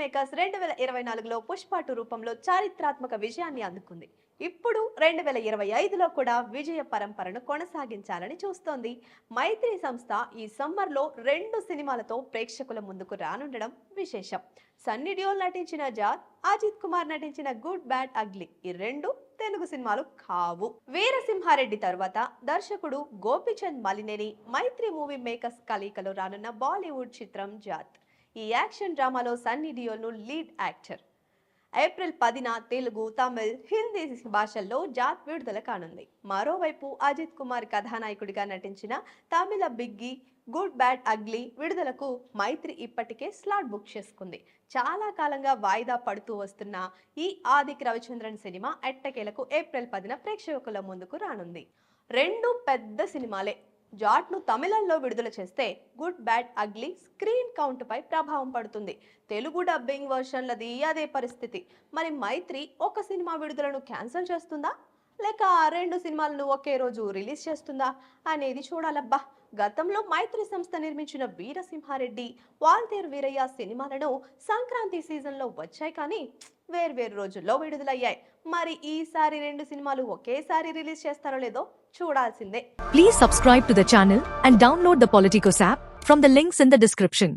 Makers రెండు వేల ఇరవై నాలుగులో పుష్పాటు రూపంలో చారిత్రాత్మక విజయాన్ని అందుకుంది. ఇప్పుడు రెండు వేల ఇరవై ఐదులో కూడా విజయ పరంపరను కొనసాగించాలని చూస్తోంది. మైత్రి సంస్థ ఈ సమ్మర్లో రెండు సినిమాలతో ప్రేక్షకుల ముందుకు రానుండడం విశేషం. సన్నీ డియోల్ నటించిన జాత్ అజిత్ కుమార్ నటించిన గుడ్ బ్యాడ్ అగ్లీ ఈ రెండు తెలుగు సినిమాలు కావు. వీరసింహారెడ్డి తర్వాత దర్శకుడు గోపిచంద్ మలినేని మైత్రి మూవీ మేకర్స్ కలయికలో రానున్న బాలీవుడ్ చిత్రం జాత్. ఈ యాక్షన్ డ్రామాలో సన్నీ డియోల్ను లీడ్ యాక్టర్. ఏప్రిల్ పదిన తెలుగు తమిళ్ హిందీ భాషల్లో జాత్ విడుదల కానుంది. మరోవైపు అజిత్ కుమార్ కథానాయకుడిగా నటించిన తమిళ బిగ్గి గుడ్ బ్యాడ్ అగ్లీ విడుదలకు మైత్రి ఇప్పటికే స్లాట్ బుక్ చేసుకుంది. చాలా కాలంగా వాయిదా పడుతూ వస్తున్న ఈ ఆదిక్ రవిచంద్రన్ సినిమా ఎట్టకేలకు ఏప్రిల్ పదిన ప్రేక్షకుల ముందుకు రానుంది. రెండు పెద్ద సినిమాలే జాట్ను తమిళంలో విడుదల చేస్తే గుడ్ బ్యాడ్ అగ్లీ స్క్రీన్ కౌంట్పై ప్రభావం పడుతుంది. తెలుగు డబ్బింగ్ వర్షన్లది అదే పరిస్థితి. మరి మైత్రి ఒక సినిమా విడుదలను క్యాన్సిల్ చేస్తుందా? లేక ఆ రెండు సినిమాలను ఒకే రోజు రిలీజ్ చేస్తుందా? అనేది చూడాలబ్బా. గతంలో మైత్రి సంస్థ నిర్మించిన వీరసింహారెడ్డి వాల్తేరు వీరయ్య సినిమాలను సంక్రాంతి సీజన్లో వచ్చాయి కానీ వేర్వేరు రోజుల్లో విడుదలయ్యాయి. మరి ఈసారి రెండు సినిమాలు ఒకేసారి రిలీజ్ చేస్తారో లేదో చూడాల్సిందే. Please subscribe to the and download the Politicos app from the links in the description